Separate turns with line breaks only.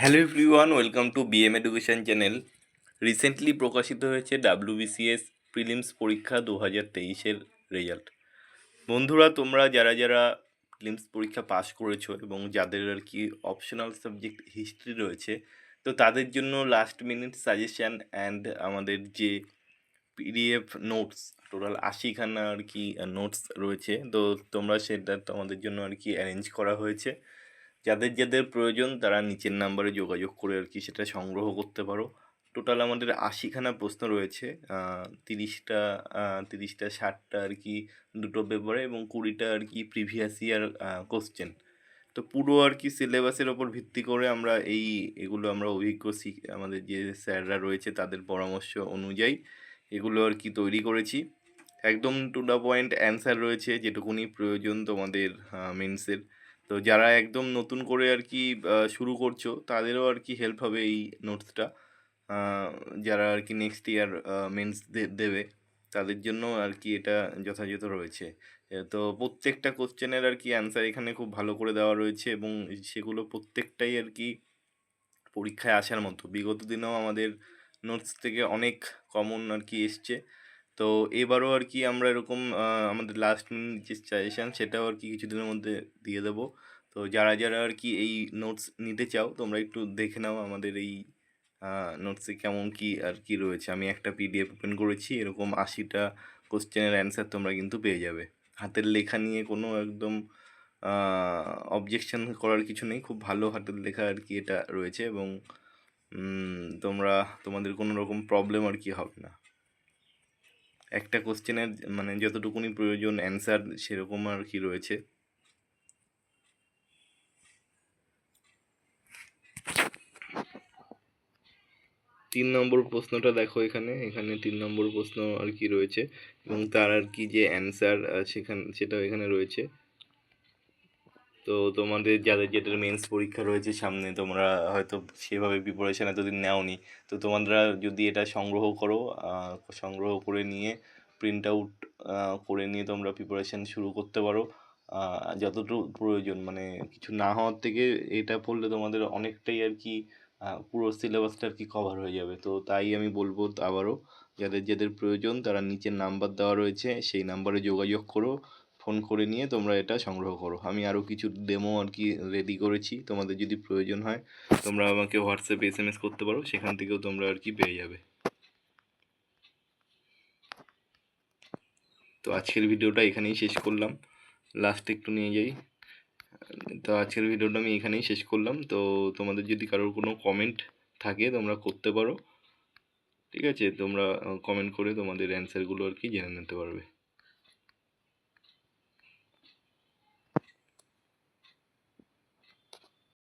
Hello everyone welcome to BM education channel recently প্রকাশিত হয়েছে WBCS prelims পরীক্ষা দু হাজার তেইশের রেজাল্ট বন্ধুরা, তোমরা যারা যারা প্রিলিমস পরীক্ষা পাশ করেছ এবং যাদের আর কি অপশনাল সাবজেক্ট হিস্ট্রি রয়েছে, তো তাদের জন্য লাস্ট মিনিট সাজেশান অ্যান্ড আমাদের যে পিডিএফ নোটস টোটাল আশিখানা আর কি নোটস রয়েছে, তো তোমরা সেটা তোমাদের জন্য আর কি অ্যারেঞ্জ করা হয়েছে। যাদের যাদের প্রয়োজন তারা নিচের নাম্বারে যোগাযোগ করে আর কি সেটা সংগ্রহ করতে পারো। টোটাল আমাদের আশিখানা প্রশ্ন রয়েছে। তিরিশটা তিরিশটা, ষাটটা আর কি দুটো পেপারে এবং কুড়িটা আর কি প্রিভিয়াস ইয়ার কোশ্চেন তো পুরো আর কি সিলেবাসের ওপর ভিত্তি করে আমরা এই এগুলো আমরা অভিজ্ঞ আমাদের যে স্যাররা রয়েছে তাদের পরামর্শ অনুযায়ী এগুলো আর কি তৈরি করেছি। একদম টু দ্য পয়েন্ট অ্যান্সার রয়েছে যেটুকুনি প্রয়োজন তোমাদের মেন্সের তো যারা একদম নতুন করে আর কি শুরু করছ, তাদেরও আর কি হেল্প হবে এই নোটসটা যারা আর কি নেক্সট ইয়ার মেন্স দেবে, তাদের জন্য আর কি এটা যথাযথ রয়েছে। তো প্রত্যেকটা কোশ্চেনের আর কি অ্যান্সার এখানে খুব ভালো করে দেওয়া রয়েছে এবং সেগুলো প্রত্যেকটাই আর কি পরীক্ষায় আসার মতো। বিগত দিনেও আমাদের নোটস থেকে অনেক কমন আর কি এসছে। তো এবারও আর কি আমরা এরকম আমাদের লাস্ট মিনিট যে সাজেশান সেটাও আর কি কিছুদিনের মধ্যে দিয়ে দেবো। তো যারা যারা আর কি এই নোটস নিতে চাও, তোমরা একটু দেখে নাও আমাদের এই নোটসে কেমন কি আর কি রয়েছে। আমি একটা পিডিএফ ওপেন করেছি, এরকম আশিটা কোশ্চেনের অ্যান্সার তোমরা কিন্তু পেয়ে যাবে। হাতের লেখা নিয়ে কোনো একদম অবজেকশন করার কিছু নেই, খুব ভালো হাতের লেখা আর কি এটা রয়েছে এবং তোমরা, তোমাদের কোনো রকম প্রবলেম আর কি হবে না। একটা কোশ্চেনের মানে যতটুকুনি প্রয়োজন অ্যান্সার সেরকম আর কি রয়েছে। তিন নম্বর প্রশ্নটা দেখো এখানে। এখানে তিন নম্বর প্রশ্ন আর কি রয়েছে। এবং তার আর কি যে অ্যান্সার সেখান, সেটাও এখানে রয়েছে। তো তোমাদের যাদের যাদের মেন্স পরীক্ষা রয়েছে সামনে, তোমরা হয়তো সেভাবে প্রিপারেশান এতদিন নেওনি। তো তোমরা যদি এটা সংগ্রহ করো সংগ্রহ করে নিয়ে প্রিন্ট আউট করে নিয়ে তোমরা প্রিপারেশান শুরু করতে পারো। যতটুকু প্রয়োজন মানে কিছু না হওয়ার থেকে এটা পড়লে তোমাদের অনেকটাই আর কি পুরো সিলেবাসটা আর কি কভার হয়ে যাবে। তো তাই আমি বলব আবারও, যাদের যাদের প্রয়োজন, তারা নিচের নাম্বার দেওয়া রয়েছে, সেই নাম্বারে যোগাযোগ করো। ফোন করে নিয়ে তোমরা এটা সংগ্রহ করো। আমি আরও কিছু ডেমো আর কি রেডি করেছি, তোমাদের যদি প্রয়োজন হয়, তোমরা আমাকে হোয়াটসঅ্যাপে এস এম এস করতে পারো, সেখান থেকেও তোমরা আর কি পেয়ে যাবে। তো আজকের ভিডিওটা এখানেই শেষ করলাম। লাস্টে একটু নিয়ে যাই। তো আজকের ভিডিওটা আমি এখানেই শেষ করলাম। তো তোমাদের যদি কারোর কোনো কমেন্ট থাকে, তোমরা করতে পারো। ঠিক আছে? তোমরা কমেন্ট করে তোমাদের অ্যান্সারগুলো আর কি জেনে নিতে পারবে।